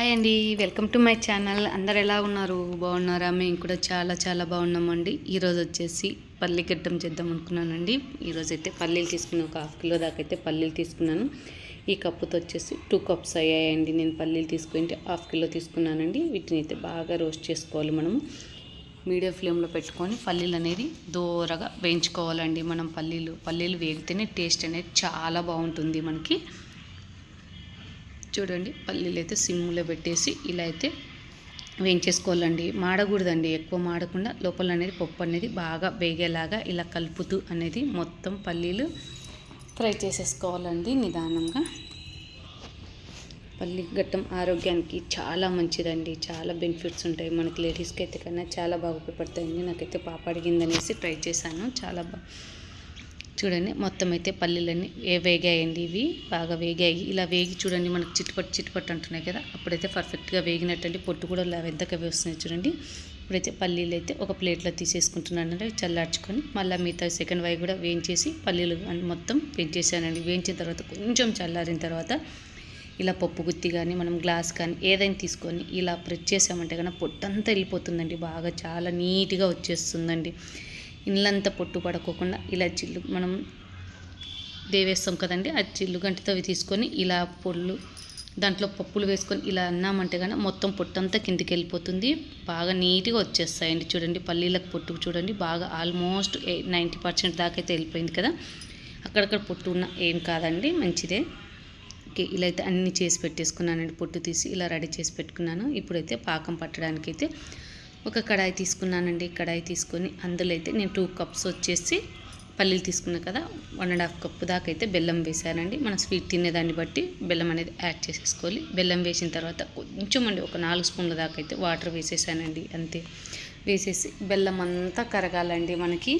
Hi అండి welcome to my channel అందరు ఎలా ఉన్నారు? బాగున్నారా? మేము కూడా చాలా చాలా బాగున్నామండి. ఈరోజు వచ్చేసి పల్లి గడ్డం చేద్దాం అనుకున్నానండి. ఈరోజు అయితే పల్లీలు తీసుకున్నాను. ఒక హాఫ్ కిలో దాకా అయితే పల్లీలు తీసుకున్నాను. ఈ కప్పుతో వచ్చేసి టూ కప్స్ అయ్యాయండి. నేను పల్లీలు తీసుకుంటే హాఫ్ కిలో తీసుకున్నానండి. వీటిని అయితే బాగా రోస్ట్ చేసుకోవాలి మనము. మీడియం ఫ్లేమ్లో పెట్టుకొని పల్లీలు అనేది దూరగా వేయించుకోవాలండి మనం పల్లీలు. పల్లీలు వేగితేనే టేస్ట్ అనేది చాలా బాగుంటుంది మనకి. చూడండి పల్లీలు అయితే సిమ్లో పెట్టేసి ఇలా అయితే వేయించేసుకోవాలండి. మాడకూడదండి ఎక్కువ మాడకుండా లోపల అనేది పప్పు అనేది బాగా వేగేలాగా ఇలా కలుపుతూ అనేది మొత్తం పల్లీలు ఫ్రై చేసేసుకోవాలండి నిదానంగా. పల్లి గట్టం ఆరోగ్యానికి చాలా మంచిదండి. చాలా బెనిఫిట్స్ ఉంటాయి. మనకి లేడీస్కి అయితే కన్నా చాలా బాగా ఉపయోగపడతాయండి. నాకైతే పాప అడిగిందనేసి ట్రై చేశాను. చాలా బాగా చూడండి మొత్తం అయితే పల్లీలన్నీ వేగాయండి ఇవి బాగా వేగాయి. ఇలా వేగి చూడండి మనకి చిట్టుపట్టు చిట్టుపట్టు అంటున్నాయి కదా అప్పుడైతే పర్ఫెక్ట్గా వేగినట్టండి. పొట్టు కూడా ఇలా వెద్దకవి వస్తున్నాయి చూడండి. ఇప్పుడైతే పల్లీలు అయితే ఒక ప్లేట్లో తీసేసుకుంటున్నాను అంటే చల్లార్చుకొని. మళ్ళీ మిగతా సెకండ్ వై కూడా వేయించేసి పల్లీలు మొత్తం వేయించేసానండి వేయించిన తర్వాత కొంచెం చల్లారిన తర్వాత ఇలా పప్పు గుత్తి కానీ మనం గ్లాస్ కానీ ఏదైనా తీసుకొని ఇలా ప్రెస్ చేసామంటే కన్నా పొట్టంతా వెళ్ళిపోతుందండి బాగా చాలా నీట్గా వచ్చేస్తుందండి. ఇళ్ళంతా పొట్టు పడుకోకుండా ఇలా చిల్లు మనం దేవేస్తాం కదండి ఆ చిల్లు గంటితో అవి తీసుకొని ఇలా పొళ్ళు దాంట్లో పప్పులు వేసుకొని ఇలా అన్నామంటే కానీ మొత్తం పొట్టంతా కిందికి వెళ్ళిపోతుంది. బాగా నీట్గా వచ్చేస్తాయండి చూడండి పల్లీలకు పొట్టు చూడండి బాగా ఆల్మోస్ట్ నైంటీ పర్సెంట్ దాకా అయితే వెళ్ళిపోయింది కదా. అక్కడక్కడ పొట్టు ఉన్న ఏం కాదండి మంచిదే. ఓకే ఇలా అయితే అన్నీ చేసి పెట్టేసుకున్నానండి పొట్టు తీసి ఇలా రెడీ చేసి పెట్టుకున్నాను. ఇప్పుడైతే పాకం పట్టడానికైతే ఒక కడాయి తీసుకున్నానండి కడాయి తీసుకొని అందులో అయితే నేను టూ కప్స్ వచ్చేసి పల్లీలు తీసుకున్నా కదా వన్ అండ్ హాఫ్ కప్ దాకా అయితే బెల్లం వేసానండి. మనం స్వీట్ తినేదాన్ని బట్టి బెల్లం అనేది యాడ్ చేసేసుకోవాలి. బెల్లం వేసిన తర్వాత కొంచెం అండి ఒక నాలుగు స్పూన్ల దాకా అయితే వాటర్ వేసేసానండి అంతే. వేసేసి బెల్లం అంతా కరగాలండి మనకి.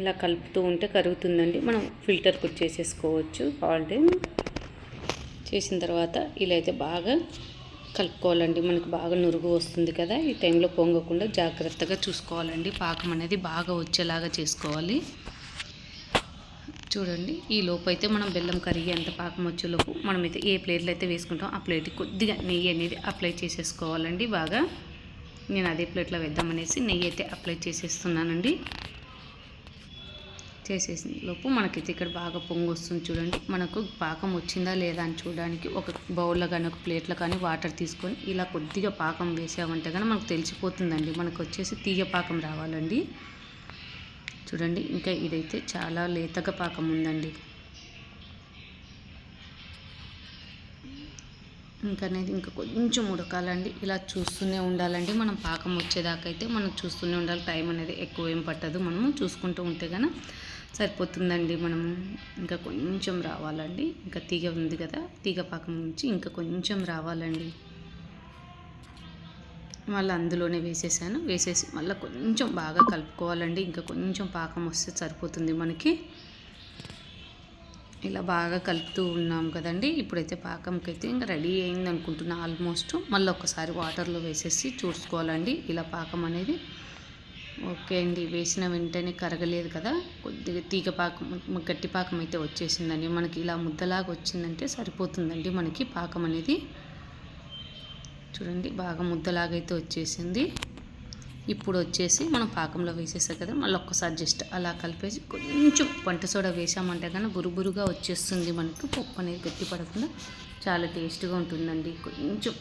ఇలా కలుపుతూ ఉంటే కరుగుతుందండి. మనం ఫిల్టర్కి వచ్చేసేసుకోవచ్చు ఆల్రెడీ చేసిన తర్వాత ఇలా అయితే బాగా కలుపుకోవాలండి. మనకు బాగా నురుగు వస్తుంది కదా ఈ టైంలో పొంగకుండా జాగ్రత్తగా చూసుకోవాలండి. పాకం అనేది బాగా వచ్చేలాగా చేసుకోవాలి. చూడండి ఈ లోపు అయితే మనం బెల్లం కరిగి ఎంత పాకం వచ్చేలోపు మనమైతే ఏ ప్లేట్లో అయితే వేసుకుంటాం ఆ ప్లేట్కి కొద్దిగా నెయ్యి అనేది అప్లై చేసేసుకోవాలండి బాగా. నేను అదే ప్లేట్లో వేద్దామనేసి నెయ్యి అయితే అప్లై చేసేస్తున్నానండి. చేసేసిన లోపు మనకైతే ఇక్కడ బాగా పొంగు వస్తుంది చూడండి. మనకు పాకం వచ్చిందా లేదా అని చూడడానికి ఒక బౌల్లో కానీ ఒక ప్లేట్లో కానీ వాటర్ తీసుకొని ఇలా కొద్దిగా పాకం వేసామంటే కానీ మనకు తెలిసిపోతుందండి. మనకు వచ్చేసి తీగ పాకం రావాలండి. చూడండి ఇంకా ఇదైతే చాలా లేతగా పాకం ఉందండి. ఇంకా అనేది ఇంకా కొంచెం ఉడకాలండి. ఇలా చూస్తూనే ఉండాలండి. మనం పాకం వచ్చేదాకా అయితే మనం చూస్తూనే ఉండాలి. టైం అనేది ఎక్కువ ఏం పట్టదు. మనము చూసుకుంటూ ఉంటే కనుక సరిపోతుందండి. మనము ఇంకా కొంచెం రావాలండి. ఇంకా తీగ ఉంది కదా తీగ పాకం నుంచి ఇంకా కొంచెం రావాలండి. మళ్ళీ అందులోనే వేసేసాను. వేసేసి మళ్ళీ కొంచెం బాగా కలుపుకోవాలండి. ఇంకా కొంచెం పాకం వస్తే సరిపోతుంది మనకి. ఇలా బాగా కలుపుతూ ఉన్నాం కదండి. ఇప్పుడైతే పాకంకి అయితే ఇంకా రెడీ అయింది అనుకుంటున్నా ఆల్మోస్ట్. మళ్ళీ ఒకసారి వాటర్లో వేసేసి చూసుకోవాలండి. ఇలా పాకం అనేది ఓకే అండి. వేసిన వెంటనే కరగలేదు కదా. కొద్దిగా తీగ పాకం గట్టి పాకం అయితే వచ్చేసిందండి. మనకి ఇలా ముద్దలాగా వచ్చిందంటే సరిపోతుందండి మనకి పాకం అనేది. చూడండి బాగా ముద్దలాగా అయితే వచ్చేసింది. ఇప్పుడు వచ్చేసి మనం పాకంలో వేసేసాం కదా మళ్ళీ ఒక్కసారి జస్ట్ అలా కలిపేసి కొంచెం వంట సోడా వేసామంటే కానీ బురుబురుగా వచ్చేస్తుంది మనకు. పప్పు అనేది గట్టి పడకుండా చాలా టేస్ట్గా ఉంటుందండి. కొంచెం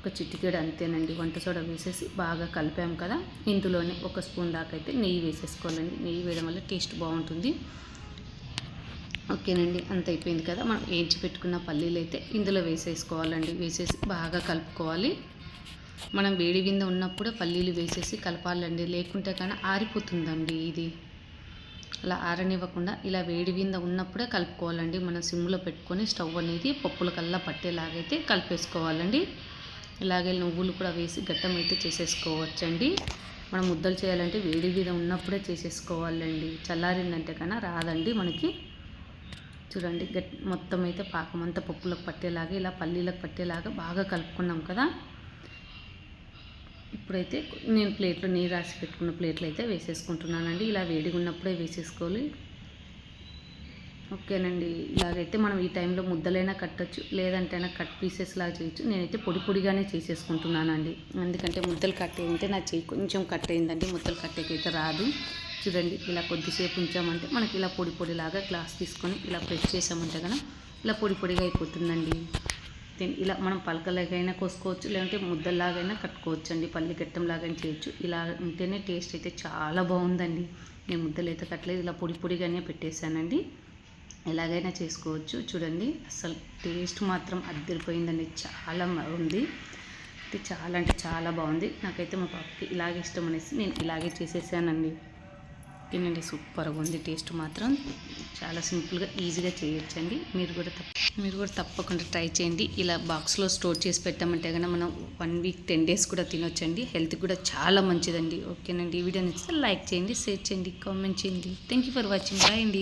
ఒక చిటికెడు అంతేనండి. వంట సోడా వేసేసి బాగా కలిపాం కదా ఇందులోనే ఒక స్పూన్ దాకా అయితే నెయ్యి వేసేసుకోవాలండి. నెయ్యి వేయడం వల్ల టేస్ట్ బాగుంటుంది. ఓకేనండి అంత అయిపోయింది కదా. మనం వేయించి పెట్టుకున్న పల్లీలు అయితే ఇందులో వేసేసుకోవాలండి. వేసేసి బాగా కలుపుకోవాలి. మనం వేడి వింద ఉన్నప్పుడే పల్లీలు వేసేసి కలపాలండి. లేకుంటే కానీ ఆరిపోతుందండి ఇది. అలా ఆరనివ్వకుండా ఇలా వేడి వింద ఉన్నప్పుడే కలుపుకోవాలండి. మనం సిమ్లో పెట్టుకొని స్టవ్ అనేది పప్పుల కల్లా పట్టేలాగైతే కలిపేసుకోవాలండి. ఇలాగే నువ్వులు కూడా వేసి గట్టం అయితే చేసేసుకోవచ్చండి. మనం ముద్దలు చేయాలంటే వేడి మీద ఉన్నప్పుడే చేసేసుకోవాలండి. చల్లారిందంటే కన్నా రాదండి మనకి. చూడండి గట్ మొత్తం అయితే పాకం అంతా పప్పులకు పట్టేలాగా ఇలా పల్లీలకు పట్టేలాగా బాగా కలుపుకున్నాం కదా. ఇప్పుడైతే నేను ప్లేట్లో నీరు రాసి పెట్టుకున్న ప్లేట్లు అయితే వేసేసుకుంటున్నానండి. ఇలా వేడిగా ఉన్నప్పుడే వేసేసుకోవాలి. ఓకేనండి. ఇలాగైతే మనం ఈ టైంలో ముద్దలైనా కట్టొచ్చు లేదంటే అయినా కట్ పీసెస్ లాగా చేయొచ్చు. నేనైతే పొడి పొడిగానే చేసేసుకుంటున్నానండి. ఎందుకంటే ముద్దలు కట్టే ఉంటే నా చేయి కొంచెం కట్ అయిందండి ముద్దలు కట్టేకైతే రాదు. చూడండి ఇలా కొద్దిసేపు ఉంచామంటే మనకి ఇలా పొడి పొడిలాగా గ్లాస్ తీసుకొని ఇలా ప్రెస్ చేసామంటే కనుక ఇలా పొడి పొడిగా అయిపోతుందండి. ఇలా మనం పలకలాగైనా కోసుకోవచ్చు లేదంటే ముద్దలాగైనా కట్టుకోవచ్చు అండి పల్లి గట్టంలాగైనా చేయొచ్చు. ఇలా ఉంటేనే టేస్ట్ అయితే చాలా బాగుందండి. నేను ముద్దలు అయితే కట్టలేదు ఇలా పొడి పొడిగానే పెట్టేశానండి. ఎలాగైనా చేసుకోవచ్చు. చూడండి అసలు టేస్ట్ మాత్రం అద్దరిపోయిందండి. చాలా ఉంది. అంటే చాలా అంటే చాలా బాగుంది. నాకైతే మా పాపకి ఇలాగే ఇష్టం అనేసి నేను ఇలాగే చేసేసానండి. తినండి సూపర్గా ఉంది టేస్ట్ మాత్రం చాలా సింపుల్గా ఈజీగా చేయొచ్చండి. మీరు కూడా మీరు కూడా తప్పకుండా ట్రై చేయండి. ఇలా బాక్స్లో స్టోర్ చేసి పెట్టామంటే కనుక మనం వన్ వీక్ టెన్ డేస్ కూడా తినొచ్చండి. హెల్త్ కూడా చాలా మంచిదండి. ఓకేనండి. ఈ వీడియో నచ్చితే లైక్ చేయండి షేర్ చేయండి కామెంట్ చేయండి. Thank you for watching. Bye అండి.